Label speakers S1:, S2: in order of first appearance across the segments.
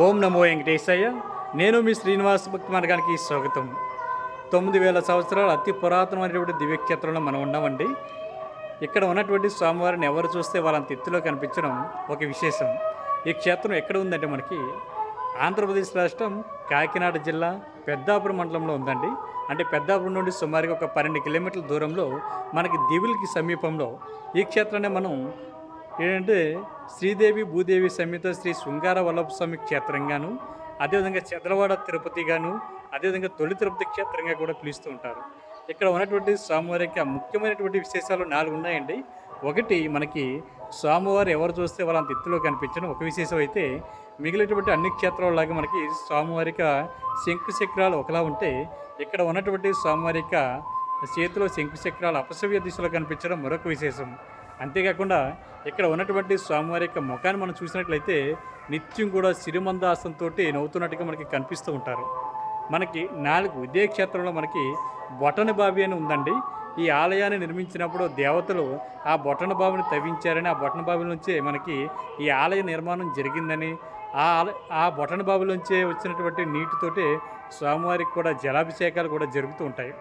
S1: ఓం నమో వెంకటేశయ్య. నేను మీ శ్రీనివాస భక్తి మార్గానికి స్వాగతం. తొమ్మిది వేల సంవత్సరాల అతి పురాతనమైనటువంటి దివ్యక్షేత్రంలో మనం ఉన్నామండి. ఇక్కడ ఉన్నటువంటి స్వామివారిని ఎవరు చూస్తే వాళ్ళంత ఎత్తులో కనిపించడం ఒక విశేషం. ఈ క్షేత్రం ఎక్కడ ఉందంటే మనకి ఆంధ్రప్రదేశ్ రాష్ట్రం కాకినాడ జిల్లా పెద్దాపురం మండలంలో ఉందండి. అంటే పెద్దాపురం నుండి సుమారుగా ఒక పన్నెండు కిలోమీటర్ల దూరంలో మనకి దివులకి సమీపంలో ఈ క్షేత్రాన్ని మనం ఏంటంటే శ్రీదేవి భూదేవి సమేత శ్రీ శృంగార వల్లభ స్వామి క్షేత్రంగాను అదేవిధంగా చంద్రవాడ తిరుపతిగాను అదేవిధంగా తొలి తిరుపతి క్షేత్రంగా కూడా పిలుస్తూ ఉంటారు. ఇక్కడ ఉన్నటువంటి స్వామివారికి ముఖ్యమైనటువంటి విశేషాలు నాలుగు ఉన్నాయండి. ఒకటి మనకి స్వామివారు ఎవరు చూస్తే వాళ్ళంత తిత్తులో కనిపించడం ఒక విశేషం అయితే మిగిలినటువంటి అన్ని క్షేత్రాలలాగా మనకి స్వామివారిక శంకు చక్రాలు ఒకలా ఉంటే ఇక్కడ ఉన్నటువంటి స్వామివారిక చేతిలో శంకు చక్రాలు అపసవ్య దిశలో కనిపించడం మరొక విశేషం. అంతేకాకుండా ఇక్కడ ఉన్నటువంటి స్వామివారి యొక్క ముఖాన్ని మనం చూసినట్లయితే నిత్యం కూడా సిరిమందాసంతో నవ్వుతున్నట్టుగా మనకి కనిపిస్తూ ఉంటారు. మనకి నాలుగు ఇదే క్షేత్రంలో మనకి బొటన బావి అని ఉందండి. ఈ ఆలయాన్ని నిర్మించినప్పుడు దేవతలు ఆ బొటన బావిని తవ్వించారని ఆ బొటన బావి నుంచే మనకి ఈ ఆలయ నిర్మాణం జరిగిందని ఆ ఆల- ఆ బొటన బావిలోంచే వచ్చినటువంటి నీటితోటే స్వామివారికి కూడా జలాభిషేకాలు కూడా జరుగుతూ ఉంటాయి.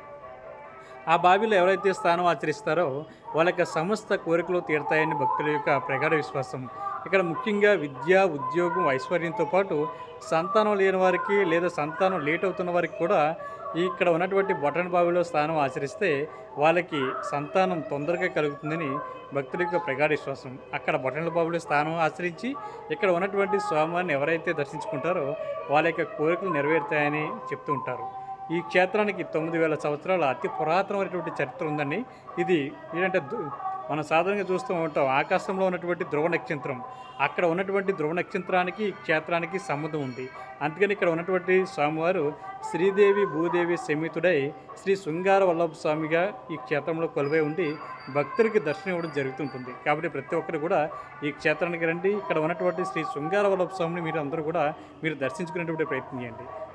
S1: ఆ బావిలో ఎవరైతే స్థానం ఆచరిస్తారో వాళ్ళ యొక్క సమస్త కోరికలు తీరుతాయని భక్తుల యొక్క ప్రగాఢ విశ్వాసం. ఇక్కడ ముఖ్యంగా విద్య ఉద్యోగం ఐశ్వర్యంతో పాటు సంతానం లేని వారికి లేదా సంతానం లేట్ అవుతున్న వారికి కూడా ఇక్కడ ఉన్నటువంటి బొటన బావిలో స్థానం ఆచరిస్తే వాళ్ళకి సంతానం తొందరగా కలుగుతుందని భక్తుల యొక్క ప్రగాఢ విశ్వాసం. అక్కడ బొటన్ల బావిలో స్థానం ఆచరించి ఇక్కడ ఉన్నటువంటి స్వామివారిని ఎవరైతే దర్శించుకుంటారో వాళ్ళ యొక్క కోరికలు నెరవేరుతాయని చెప్తూ ఉంటారు. ఈ క్షేత్రానికి తొమ్మిది వేల సంవత్సరాల అతి పురాతనమైనటువంటి చరిత్ర ఉందండి. ఇది ఏంటంటే దు- మనం సాధారణంగా చూస్తూ ఉంటాం ఆకాశంలో ఉన్నటువంటి ధ్రువ నక్షత్రం. అక్కడ ఉన్నటువంటి ధ్రువ నక్షత్రానికి ఈ క్షేత్రానికి సంబంధం ఉంది. అందుకని ఇక్కడ ఉన్నటువంటి స్వామివారు శ్రీదేవి భూదేవి సమితుడై శ్రీ శృంగార వల్లభ స్వామిగా ఈ క్షేత్రంలో కొలువై ఉండి భక్తులకి దర్శనం ఇవ్వడం జరుగుతుంటుంది. కాబట్టి ప్రతి ఒక్కరు కూడా ఈ క్షేత్రానికి రండి. ఇక్కడ ఉన్నటువంటి శ్రీ శృంగార వల్లభ స్వామిని మీరు అందరూ కూడా మీరు దర్శించుకునేటువంటి ప్రయత్నం చేయండి.